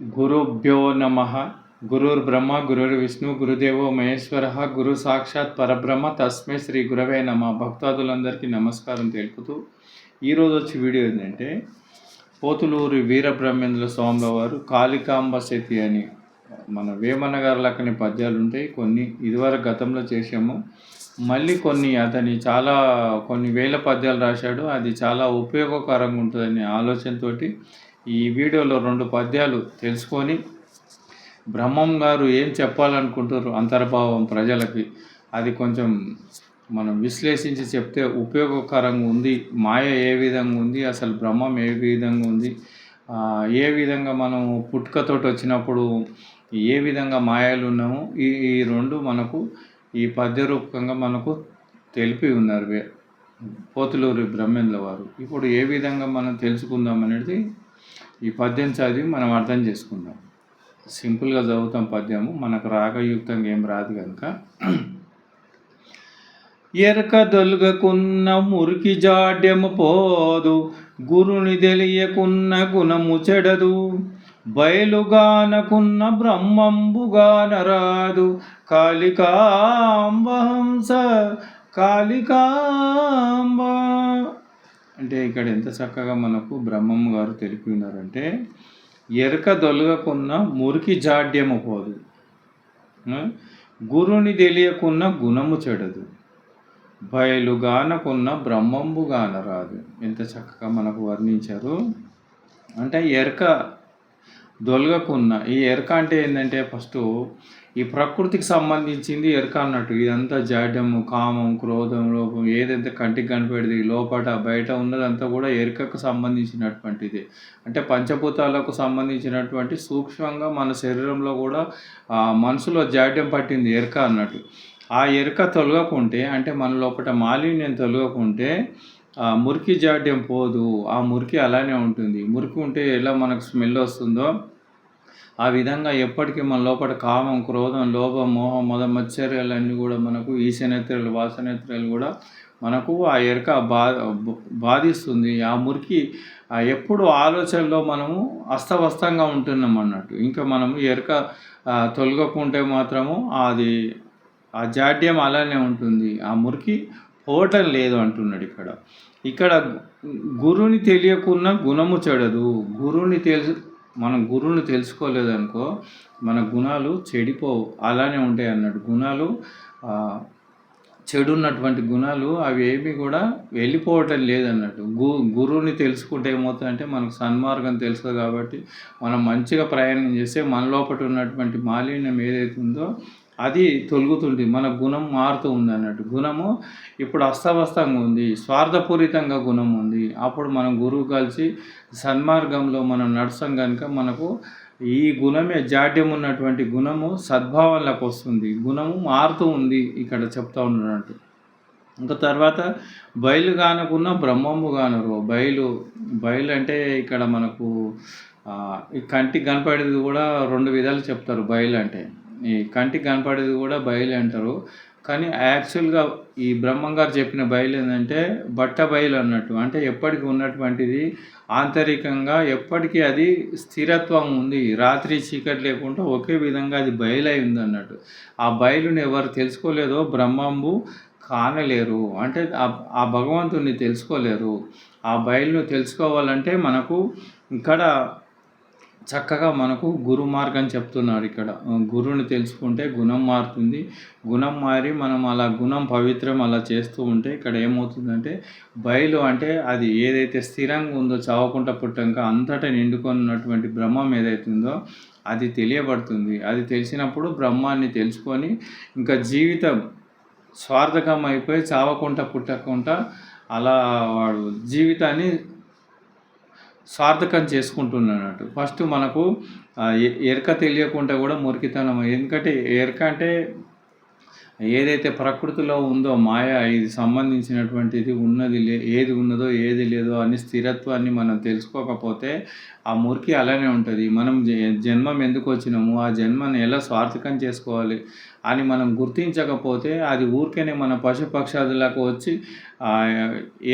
గురుభ్యో నమ. గురుర్బ్రహ్మ బ్రహ్మ విష్ణు గురుదేవో మహేశ్వర. గురు సాక్షాత్ పరబ్రహ్మ తస్మే శ్రీ గురవే నమ. భక్తాదులందరికీ నమస్కారం తెలుపుతూ ఈరోజు వచ్చి వీడియో ఏంటంటే పోతులూరి వీరబ్రహ్మేంద్ర స్వాముల వారు కాళికాంబ శతి అని మన వేమన గారు లక్కని పద్యాలు ఉంటాయి. కొన్ని ఇదివరకు గతంలో చేసాము మళ్ళీ కొన్ని అతని చాలా కొన్ని వేల పద్యాలు రాశాడు. అది చాలా ఉపయోగకరంగా ఉంటుందనే ఆలోచనతోటి ఈ వీడియోలో రెండు పద్యాలు తెలుసుకొని బ్రహ్మం గారు ఏం చెప్పాలనుకుంటారు అంతర్భావం ప్రజలకి అది కొంచెం మనం విశ్లేషించి చెప్తే ఉపయోగకరంగా ఉంది మాయ ఏ విధంగా ఉంది అసలు బ్రహ్మం ఏ విధంగా ఉంది ఏ విధంగా మనం పుట్టుకతోటి వచ్చినప్పుడు ఏ విధంగా మాయలు ఉన్నాము ఈ ఈ రెండు మనకు ఈ పద్య రూపకంగా మనకు తెలిపి ఉన్నారు వే- పోతులూరి బ్రహ్మేంద్ర వారు. ఇప్పుడు ఏ విధంగా మనం తెలుసుకుందాం అనేది ఈ పద్యం చదివి మనం అర్థం చేసుకుందాం. సింపుల్గా చదువుతాం పద్యము మనకు రాగయుక్తంగా ఏం రాదు కనుక ఎరక దొలుగకున్న మురికి జాడ్యము పోదు గురుని తెలియకున్న గుణము చెడదు. బయలుగానకున్న బ్రహ్మంబుగానరాదు కాళికాంబహంస కాళికాంబ అంటే ఇక్కడ ఎంత చక్కగా మనకు బ్రహ్మం గారు తెలిపినారంటే ఎరక దొలగకున్న మురికి జాడ్యము పోదు. గురుని తెలియకున్న గుణము చెడదు. బయలుగానకున్న బ్రహ్మంబు గానరాదు ఎంత చక్కగా మనకు వర్ణించారు. అంటే ఎరక దొలగకున్న ఈ ఎరక అంటే ఏంటంటే ఫస్ట్ ఈ ప్రకృతికి సంబంధించింది ఎరక అన్నట్టు. ఇదంతా జాడ్యము కామం క్రోధం లోపం. ఏదైతే కంటికి కనిపెడిది లోపల బయట ఉన్నదంతా కూడా ఎరుకకు సంబంధించినటువంటిది. అంటే పంచభూతాలకు సంబంధించినటువంటి సూక్ష్మంగా మన శరీరంలో కూడా ఆ మనసులో జాడ్యం పట్టింది ఎరక అన్నట్టు. ఆ ఎరుక తొలగకుంటే అంటే మన లోపల మాలిన్యం తొలగకుంటే ఆ మురికి జాడ్యం పోదు. ఆ మురికి అలానే ఉంటుంది. మురికి ఉంటే ఎలా మనకు స్మెల్ వస్తుందో ఆ విధంగా ఎప్పటికీ మన లోపల కామం క్రోధం లోభం మోహం మొద మత్సర్యాలన్నీ కూడా మనకు ఈశనేత్రాలు వాసనేత్రాలు కూడా మనకు ఆ ఎరక బా బాధిస్తుంది. ఆ మురికి ఎప్పుడు ఆలోచనలో మనము అస్తవస్తంగా ఉంటున్నాం అన్నట్టు. ఇంకా మనము ఎరక తొలగకుంటే మాత్రము అది ఆ జాడ్యం అలానే ఉంటుంది. ఆ మురికి పోవటం లేదు అంటున్నాడు ఇక్కడ. ఇక్కడ గురుని తెలియకున్న గుణము చెడదు. గురుని తెలుసు మనం గురువుని తెలుసుకోలేదనుకో మన గుణాలు చెడిపోవు అలానే ఉంటాయి అన్నట్టు. గుణాలు చెడు ఉన్నటువంటి గుణాలు అవి ఏమి కూడా వెళ్ళిపోవటం లేదన్నట్టు. గు గురువుని తెలుసుకుంటే ఏమవుతుందంటే మనకు సన్మార్గం తెలుసు కాబట్టి మనం మంచిగా ప్రయాణం చేస్తే మన లోపల ఉన్నటువంటి మాలిన్యం ఏదైతే ఉందో అది తొలుగుతుంది మన గుణం మారుతూ ఉంది అన్నట్టు. గుణము ఇప్పుడు అస్తవస్తంగా ఉంది స్వార్థపూరితంగా గుణం ఉంది. అప్పుడు మనం గురువు కలిసి సన్మార్గంలో మనం నడుస్తాం కనుక మనకు ఈ గుణమే జాడ్యం ఉన్నటువంటి గుణము సద్భావంలోకి వస్తుంది. గుణము మారుతూ ఉంది ఇక్కడ చెప్తా ఉన్నట్టు. ఇంకా తర్వాత బయలు కానకున్న బ్రహ్మము కానరు బయలు బయలు అంటే ఇక్కడ మనకు ఈ కంటికి కనపడేది కూడా రెండు విధాలు చెప్తారు బయలు అంటే. ఈ కంటికి కనపడేది కూడా బయలు అంటారు. కానీ యాక్చువల్గా ఈ బ్రహ్మం గారు చెప్పిన బయలు ఏంటంటే బట్ట బయలు అన్నట్టు. అంటే ఎప్పటికీ ఉన్నటువంటిది ఆంతరికంగా ఎప్పటికీ అది స్థిరత్వం ఉంది. రాత్రి చీకటి లేకుండా ఒకే విధంగా అది బయలై ఉంది అన్నట్టు. ఆ బయలుని ఎవరు తెలుసుకోలేదో బ్రహ్మంబు కానలేరు. అంటే ఆ- ఆ భగవంతుని తెలుసుకోలేరు. ఆ బయలును తెలుసుకోవాలంటే మనకు ఇక్కడ చక్కగా మనకు గురు మార్గం చెప్తున్నాడు ఇక్కడ. గురువుని తెలుసుకుంటే గుణం మారుతుంది. గుణం మారి మనం అలా గుణం పవిత్రం అలా చేస్తూ ఉంటే ఇక్కడ ఏమవుతుందంటే బయలు అంటే అది ఏదైతే స్థిరంగా ఉందో చావకుండా పుట్టంక అంతటా నిండుకొని ఉన్నటువంటి బ్రహ్మం ఏదైతుందో అది తెలియబడుతుంది. అది తెలిసినప్పుడు బ్రహ్మాన్ని తెలుసుకొని ఇంకా జీవితం స్వార్థకం అయిపోయి చావకుండా పుట్టకుండా అలా వాడు జీవితాన్ని సార్థకం చేసుకుంటున్నట్టు ఫస్ట్ మనకు ఎరక తెలియకుండా కూడా మురికితనం. ఎందుకంటే ఎరక అంటే ఏదైతే ప్రకృతిలో ఉందో మాయ ఇది సంబంధించినటువంటిది ఉన్నది లే ఏది ఉన్నదో ఏది లేదో అని స్థిరత్వాన్ని మనం తెలుసుకోకపోతే ఆ మురికి అలానే ఉంటుంది. మనం జ- జన్మం ఎందుకు వచ్చినాము? ఆ జన్మను ఎలా స్వార్థకం చేసుకోవాలి అని మనం గుర్తించకపోతే అది ఊరికేనే మన పశుపక్షాదులకు వచ్చి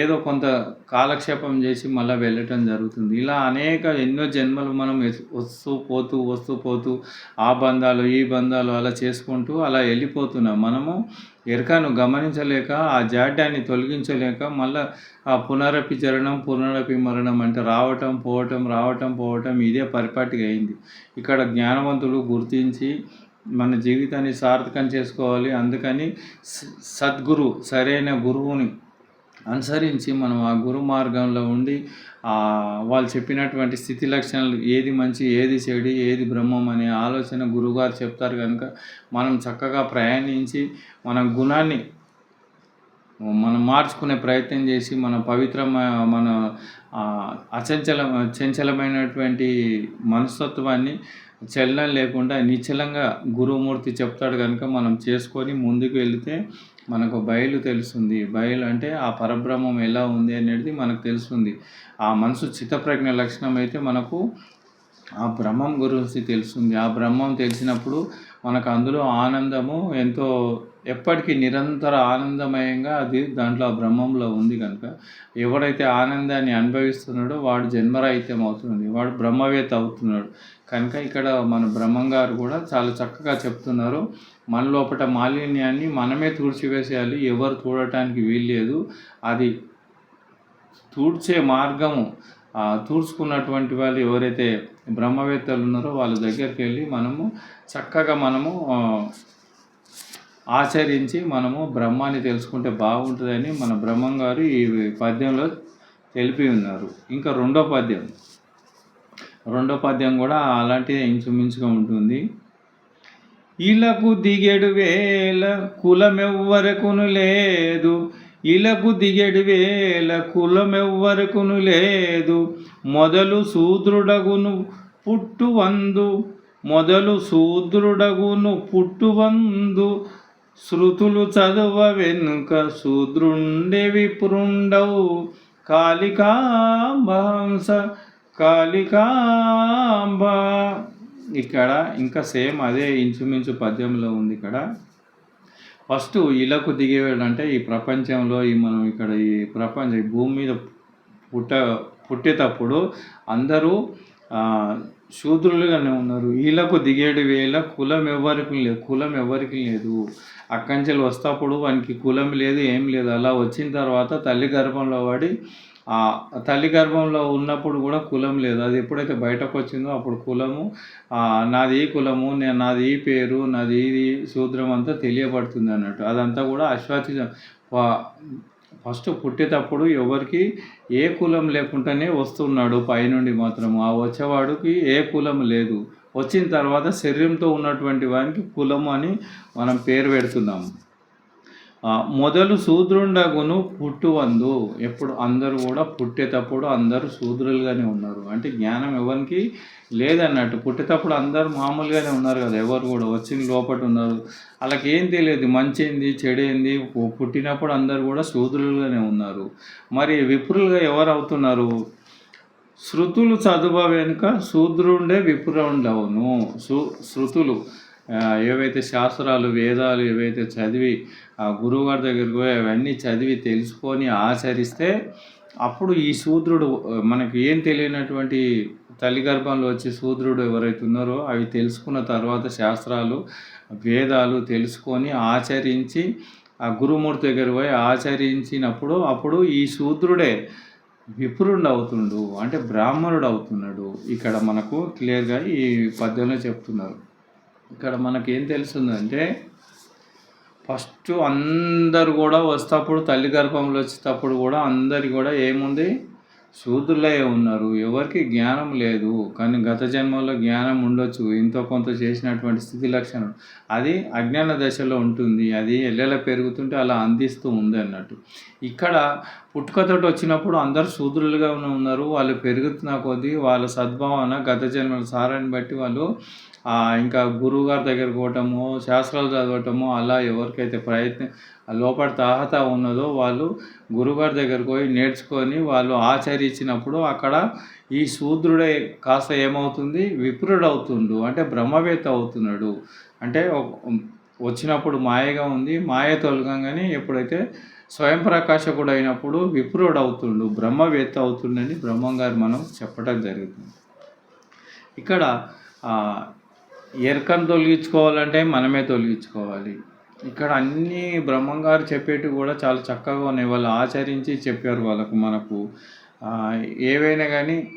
ఏదో కొంత కాలక్షేపం చేసి మళ్ళీ వెళ్ళటం జరుగుతుంది. ఇలా అనేక ఎన్నో జన్మలు మనం వస్తూ పోతూ వస్తూ పోతూ ఆ బంధాలు ఈ బంధాలు అలా చేసుకుంటూ అలా వెళ్ళిపోతున్నాం. మనము ఎరకను గమనించలేక ఆ జాడ్యాన్ని తొలగించలేక మళ్ళా ఆ పునరపి జరణం పునరపి మరణం అంటే రావటం పోవటం రావటం పోవటం ఇదే పరిపాటిగా అయింది. ఇక్కడ జ్ఞానవంతులు గుర్తించి మన జీవితాన్ని సార్థకం చేసుకోవాలి. అందుకని సద్గురు సరైన గురువుని అనుసరించి మనం ఆ గురు మార్గంలో ఉండి వాళ్ళు చెప్పినటువంటి స్థితి లక్షణాలు ఏది మంచి ఏది చెడు ఏది బ్రహ్మం అనే ఆలోచన గురుగారు చెప్తారు కనుక మనం చక్కగా ప్రయాణించి మన గుణాన్ని మనం మార్చుకునే ప్రయత్నం చేసి మన పవిత్రమైన మన అచంచల చంచలమైనటువంటి మనస్తత్వాన్ని చలనం లేకుండా నిశ్చలంగా గురుమూర్తి చెప్తాడు కనుక మనం చేసుకొని ముందుకు వెళితే మనకు బయలు తెలుస్తుంది బయలు అంటే ఆ పరబ్రహ్మం ఎలా ఉంది అనేది మనకు తెలుస్తుంది ఆ మనసు చిత్తప్రజ్ఞ లక్షణం అయితే మనకు ఆ బ్రహ్మం గురించి తెలుస్తుంది ఆ బ్రహ్మం తెలిసినప్పుడు మనకు అందులో ఆనందము ఎంతో ఎప్పటికీ నిరంతర ఆనందమయంగా అది దాంట్లో ఆ బ్రహ్మంలో ఉంది కనుక. ఎవడైతే ఆనందాన్ని అనుభవిస్తున్నాడో వాడు జన్మరాహిత్యం అవుతుంది వాడు బ్రహ్మవేత్త అవుతున్నాడు. కనుక ఇక్కడ మన బ్రహ్మం గారు కూడా చాలా చక్కగా చెప్తున్నారు. మన లోపల మాలిన్యాన్ని మనమే తుడిచివేసేయాలి ఎవరు చూడటానికి వీల్లేదు. అది తూడ్చే మార్గము తూర్చుకున్నటువంటి వాళ్ళు ఎవరైతే బ్రహ్మవేత్తలు ఉన్నారో వాళ్ళ దగ్గరికి వెళ్ళి మనము చక్కగా మనము ఆచరించి మనము బ్రహ్మాన్ని తెలుసుకుంటే బాగుంటుందని మన బ్రహ్మం గారు ఈ పద్యంలో తెలిపి ఉన్నారు. ఇంకా రెండో పద్యం. రెండో పద్యం కూడా అలాంటిదే ఇంచుమించుగా ఉంటుంది. ఇలకు దిగెడు వేల కులమెవ్వరకును లేదు. ఇలకు దిగెడు వేల కులమెవ్వరకును లేదు. మొదలు శూద్రుడగును పుట్టువందు. మొదలు శూద్రుడగును పుట్టువందు. శృతులు చదువ వెనుక శూద్రుండే విపురుండవు. కాళికాంబాంస కాళికాంబ. ఇక్కడ ఇంకా సేమ్ అదే ఇంచుమించు పద్యంలో ఉంది ఇక్కడ. ఫస్ట్ ఇలకు దిగేవాడు అంటే ఈ ప్రపంచంలో ఈ మనం ఇక్కడ ఈ ప్రపంచ భూమి మీద పుట్ట పుట్టేటప్పుడు అందరూ శూద్రులుగానే ఉన్నారు. వీళ్ళకు దిగేడు వేళ కులం ఎవరికి లేదు కులం ఎవరికి లేదు. అక్కంచెలు వస్తప్పుడు వానికి కులం లేదు ఏం లేదు. అలా వచ్చిన తర్వాత తల్లి గర్భంలో పడి ఆ తల్లి గర్భంలో ఉన్నప్పుడు కూడా కులం లేదు. అది ఎప్పుడైతే బయటకు వచ్చిందో అప్పుడు కులము నాది ఈ కులము నేను నాది ఈ పేరు నాది ఇది శూద్రం అంతా తెలియబడుతుంది అన్నట్టు. అదంతా కూడా అశ్వాచి ఫస్ట్ పుట్టేటప్పుడు ఎవరికి ఏ కులం లేకుండానే వస్తున్నాడు. పైనుండి మాత్రం ఆ వచ్చేవాడికి ఏ కులం లేదు. వచ్చిన తర్వాత శరీరంతో ఉన్నటువంటి వానికి కులం అని మనం పేరు పెడుతున్నాము. మొదలు శూద్రుండగును పుట్టువందు. ఎప్పుడు అందరూ కూడా పుట్టేటప్పుడు అందరూ శూద్రులుగానే ఉన్నారు. అంటే జ్ఞానం ఎవరికి లేదన్నట్టు. పుట్టేటప్పుడు అందరూ మామూలుగానే ఉన్నారు కదా ఎవరు కూడా వచ్చిన లోపల ఉన్నారు. వాళ్ళకి ఏం తెలియదు మంచి ఏంది చెడు ఏంది పుట్టినప్పుడు అందరూ కూడా శూద్రులుగానే ఉన్నారు. మరి విప్రులుగా ఎవరు అవుతున్నారు శృతులు చదువ వెనుక శూద్రుండే విప్రుండవును శృ శృతులు. ఏవైతే శాస్త్రాలు వేదాలు ఏవైతే చదివి ఆ గురువుగారి దగ్గరికి పోయి అవన్నీ చదివి తెలుసుకొని ఆచరిస్తే అప్పుడు ఈ శూద్రుడు మనకు మనకి ఏం తెలియనటువంటి తల్లి గర్భంలో వచ్చే శూద్రుడు ఎవరైతే ఉన్నారో అవి తెలుసుకున్న తర్వాత శాస్త్రాలు వేదాలు తెలుసుకొని ఆచరించి ఆ గురుమూర్తి దగ్గర పోయి ఆచరించినప్పుడు అప్పుడు ఈ శూద్రుడే విప్రుడు అవుతుండు. అంటే బ్రాహ్మణుడు అవుతున్నాడు. ఇక్కడ మనకు క్లియర్గా ఈ పద్యంలో చెప్తున్నారు. ఇక్కడ మనకేం తెలుస్తుందంటే ఫస్ట్ అందరు కూడా వస్తప్పుడు తల్లి గర్భంలో వచ్చేటప్పుడు కూడా అందరి కూడా ఏముంది? శూద్రులే ఉన్నారు. ఎవరికి జ్ఞానం లేదు. కానీ గత జన్మలో జ్ఞానం ఉండొచ్చు. ఎంతో కొంత చేసినటువంటి స్థితి లక్షణం. అది అజ్ఞాన దశలో ఉంటుంది. అది ఎల్లెల పెరుగుతుంటే అలా అందిస్తూ ఉంది అన్నట్టు. ఇక్కడ పుట్టుకతోటి వచ్చినప్పుడు అందరు శూద్రులుగా ఉన్నారు. వాళ్ళు పెరుగుతున్న కొద్దీ వాళ్ళ సద్భావన గత జన్మల సారాన్ని బట్టి వాళ్ళు ఇంకా గురువు గారి దగ్గర పోవటము శాస్త్రాలు చదవటము అలా ఎవరికైతే ప్రయత్నం లోపల తాహత ఉన్నదో వాళ్ళు గురుగారి దగ్గరకు పోయి నేర్చుకొని వాళ్ళు ఆచరించినప్పుడు అక్కడ ఈ శూద్రుడే కాస్త ఏమవుతుంది? విప్రుడవుతుండు. అంటే బ్రహ్మవేత్త అవుతున్నాడు. అంటే వచ్చినప్పుడు మాయగా ఉంది. మాయ తొలగంగానే ఎప్పుడైతే స్వయం ప్రకాశకుడు అయినప్పుడు విప్రుడు అవుతుండు బ్రహ్మవేత్త అవుతుండని బ్రహ్మం గారు మనం చెప్పడం జరుగుతుంది ఇక్కడ ఎరకను తొలగించుకోవాలంటే మనమే తొలగించుకోవాలి. ఇక్కడ అన్ని బ్రహ్మంగారు చెప్పేటివి కూడా చాలా చక్కగా ఉన్నాయి. వాళ్ళు ఆచరించి చెప్పారు వాళ్ళకు మనకు. ఏవైనా కానీ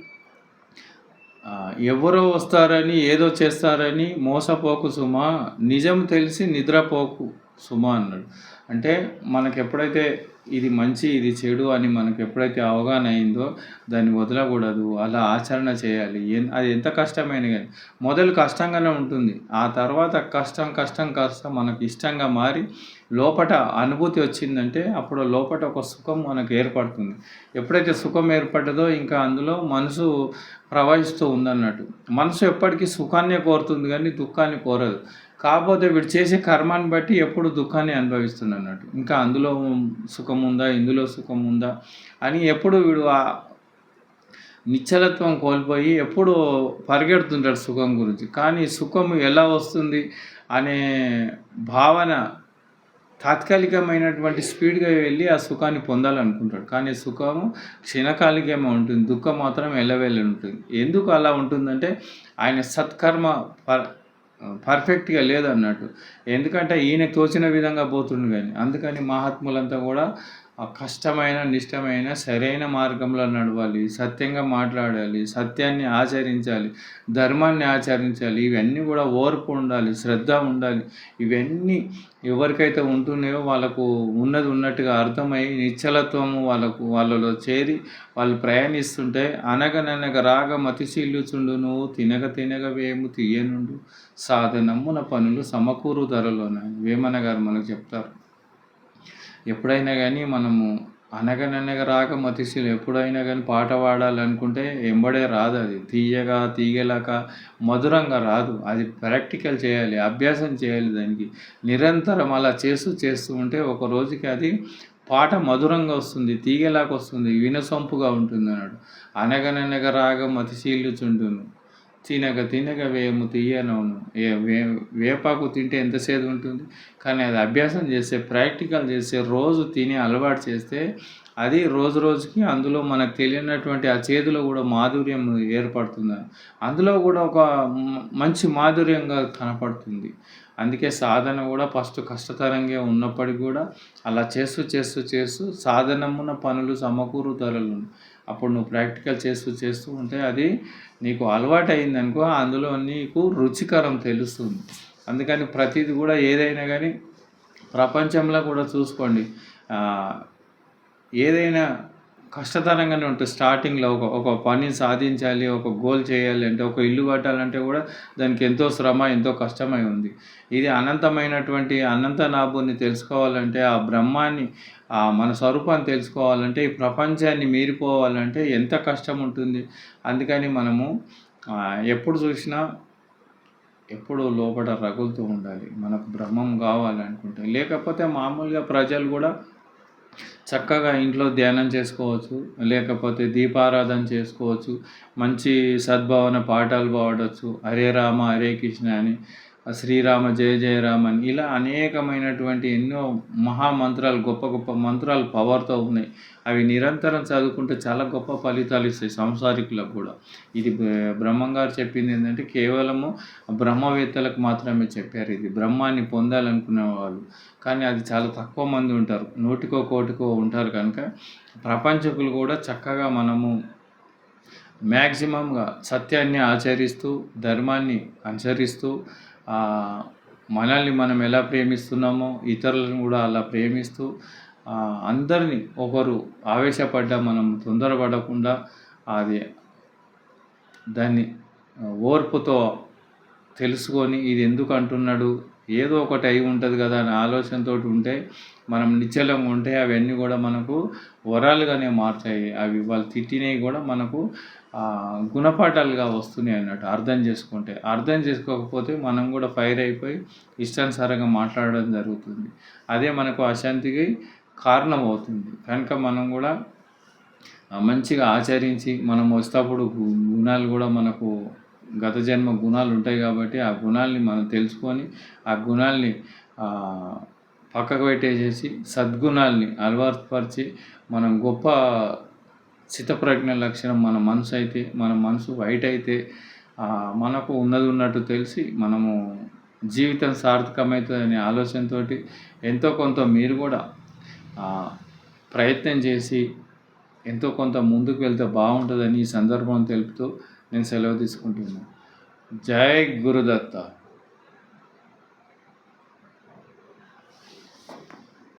ఎవరో వస్తారని ఏదో చేస్తారని మోసపోకు సుమా. నిజం తెలిసి నిద్రపోకు సుమా అన్నాడు. అంటే మనకు ఎప్పుడైతే ఇది మంచి ఇది చెడు అని మనకు ఎప్పుడైతే అవగాహన అయిందో దాన్ని వదలకూడదు. అలా ఆచరణ చేయాలి. ఎన్- అది ఎంత కష్టమైన కానీ. మొదలు కష్టంగానే ఉంటుంది. ఆ తర్వాత కష్టం కష్టం కష్టం మనకు ఇష్టంగా మారి లోపట అనుభూతి వచ్చిందంటే అప్పుడు లోపట ఒక సుఖం మనకు ఏర్పడుతుంది. ఎప్పుడైతే సుఖం ఏర్పడ్డదో ఇంకా అందులో మనసు ప్రవహిస్తూ ఉందన్నట్టు. మనసు ఎప్పటికీ సుఖాన్నే కోరుతుంది కానీ దుఃఖాన్ని కోరదు. కాకపోతే వీడు చేసే కర్మాన్ని బట్టి ఎప్పుడు దుఃఖాన్ని అనుభవిస్తుంది అన్నట్టు ఇంకా అందులో సుఖం ఉందా? ఇందులో సుఖం ఉందా? అని ఎప్పుడు వీడు ఆ నిశ్చలత్వం కోల్పోయి ఎప్పుడు పరిగెడుతుంటాడు సుఖం గురించి. కానీ సుఖం ఎలా వస్తుంది అనే భావన తాత్కాలికమైనటువంటి స్పీడ్గా వెళ్ళి ఆ సుఖాన్ని పొందాలనుకుంటాడు. కానీ సుఖము క్షణకాలికమే ఉంటుంది. దుఃఖం మాత్రం ఎల్లవేళ్ళ ఉంటుంది. ఎందుకు అలా ఉంటుందంటే ఆయన సత్కర్మ పర్ఫెక్ట్గా లేదన్నట్టు. ఎందుకంటే ఈయనకు తోచిన విధంగా పోతుండు కానీ అందుకని మహాత్ములంతా కూడా కష్టమైన నిష్టమైన సరైన మార్గంలో నడవాలి సత్యంగా మాట్లాడాలి సత్యాన్ని ఆచరించాలి ధర్మాన్ని ఆచరించాలి ఇవన్నీ కూడా ఓర్పు ఉండాలి శ్రద్ధ ఉండాలి. ఇవన్నీ ఎవరికైతే ఉంటున్నాయో వాళ్ళకు ఉన్నది ఉన్నట్టుగా అర్థమై నిశ్చలత్వము వాళ్ళకు వాళ్ళలో చేరి వాళ్ళు ప్రయాణిస్తుంటే అనగననగ రాగ మతిశీల్లుచుండు నువ్వు తినగ తినగ వేము తీయనుండు. సాధనమ్మున పనులు సమకూరు ధరలోన. వేమన గారు మనకు చెప్తారు. ఎప్పుడైనా కానీ మనము అనగననగ రాక మతిశీలు ఎప్పుడైనా కానీ పాట పాడాలనుకుంటే ఎంబడే రాదు అది. తీయగా తీగలాక మధురంగా రాదు. అది ప్రాక్టికల్ చేయాలి అభ్యాసం చేయాలి దానికి. నిరంతరం అలా చేస్తూ చేస్తూ ఉంటే ఒక రోజుకి అది పాట మధురంగా వస్తుంది తీగలాగా వస్తుంది వినసొంపుగా ఉంటుంది అన్నాడు అనగననగ రాగ మతిశీలుచుండును. తినక తినక వేము తీయనవును ఏ వే వేపాకు తింటే ఎంత సేదు ఉంటుంది? కానీ అది అభ్యాసం చేస్తే ప్రాక్టికల్ చేస్తే రోజు తిని అలవాటు చేస్తే అది రోజు రోజుకి అందులో మనకు తెలియనటువంటి ఆ చేతిలో కూడా మాధుర్యం ఏర్పడుతుంది. అందులో కూడా ఒక మంచి మాధుర్యంగా కనపడుతుంది. అందుకే సాధన కూడా ఫస్ట్ కష్టతరంగా ఉన్నప్పటికీ కూడా అలా చేస్తూ చేస్తూ చేస్తూ సాధనమున పనులు సమకూరు ధరలు అప్పుడు నువ్వు ప్రాక్టికల్ చేస్తూ చేస్తూ ఉంటే అది నీకు అలవాటు అయిందనుకో అందులో నీకు రుచికరం తెలుస్తుంది. అందుకని ప్రతిది కూడా ఏదైనా కానీ ప్రపంచంలో కూడా చూసుకోండి. ఏదైనా కష్టతరంగానే ఉంటుంది. స్టార్టింగ్లో ఒక ఒక పని సాధించాలి ఒక గోల్ చేయాలి అంటే ఒక ఇల్లు కట్టాలంటే కూడా దానికి ఎంతో శ్రమ ఎంతో కష్టమై ఉంది. ఇది అనంతమైనటువంటి అనంత నాభుని తెలుసుకోవాలంటే ఆ బ్రహ్మాన్ని ఆ మన స్వరూపాన్ని తెలుసుకోవాలంటే ఈ ప్రపంచాన్ని మీరిపోవాలంటే ఎంత కష్టం ఉంటుంది. అందుకని మనము ఎప్పుడు చూసినా ఎప్పుడు లోపల రగులుతూ ఉండాలి. మనకు బ్రహ్మం కావాలనుకుంటే. లేకపోతే మామూలుగా ప్రజలు కూడా చక్కగా ఇంట్లో ధ్యానం చేసుకోవచ్చు లేకపోతే దీపారాధన చేసుకోవచ్చు మంచి సద్భావన పాఠాలు పాడవచ్చు హరే రామ హరే కృష్ణ అని శ్రీరామ జయ జయ రామ అని ఇలా అనేకమైనటువంటి ఎన్నో మహామంత్రాలు గొప్ప గొప్ప మంత్రాలు పవర్తో ఉన్నాయి. అవి నిరంతరం చదువుకుంటే చాలా గొప్ప ఫలితాలు ఇస్తాయి సంసారికులకు కూడా. ఇది బ్రహ్మంగారు చెప్పింది ఏంటంటే కేవలము బ్రహ్మవేత్తలకు మాత్రమే చెప్పారు ఇది. బ్రహ్మాన్ని పొందాలనుకునే వాళ్ళు. కానీ అది చాలా తక్కువ మంది ఉంటారు. నూటికో కోటికో ఉంటారు కనుక ప్రపంచకులు కూడా చక్కగా మనము మ్యాక్సిమంగా సత్యాన్ని ఆచరిస్తూ ధర్మాన్ని అనుసరిస్తూ మనల్ని మనం ఎలా ప్రేమిస్తున్నామో ఇతరులను కూడా అలా ప్రేమిస్తూ అందరినీ ఒకరు ఆవేశపడ్డా మనం తొందరపడకుండా అది దాన్ని ఓర్పుతో తెలుసుకొని ఇది ఎందుకు అంటున్నాడు ఏదో ఒకటి అయి ఉంటుంది కదా అనే ఆలోచనతో ఉంటే మనం నిశ్చలంగా ఉంటే అవన్నీ కూడా మనకు వరాలుగానే మారుతాయి అవి వాళ్ళు తిట్టినవి కూడా మనకు గుణపాఠాలుగా వస్తున్నాయి అన్నట్టు అర్థం చేసుకుంటే. అర్థం చేసుకోకపోతే మనం కూడా ఫైర్ అయిపోయి ఇష్టానుసారంగా మాట్లాడడం జరుగుతుంది. అదే మనకు అశాంతికి కారణం అవుతుంది కనుక మనం కూడా మంచిగా ఆచరించి మనం వస్తేప్పుడు గుణాలు కూడా మనకు గత జన్మ గుణాలు ఉంటాయి కాబట్టి ఆ గుణాలని మనం తెలుసుకొని ఆ గుణాల్ని పక్కకు పెట్టేసేసి సద్గుణాల్ని అలవర్పరిచి మనం గొప్ప చిత్తప్రజ్ఞ లక్షణం మన మనసు అయితే మన మనసు వైట్ అయితే మనకు ఉన్నది ఉన్నట్టు తెలిసి మనము జీవితం సార్థకమవుతుందనే ఆలోచనతో ఎంతో కొంత మీరు కూడా ప్రయత్నం చేసి ఎంతో కొంత ముందుకు వెళ్తే బాగుంటుందని ఈ సందర్భం తెలుపుతూ నేను సెలవు తీసుకుంటున్నాను జై గురుదత్త.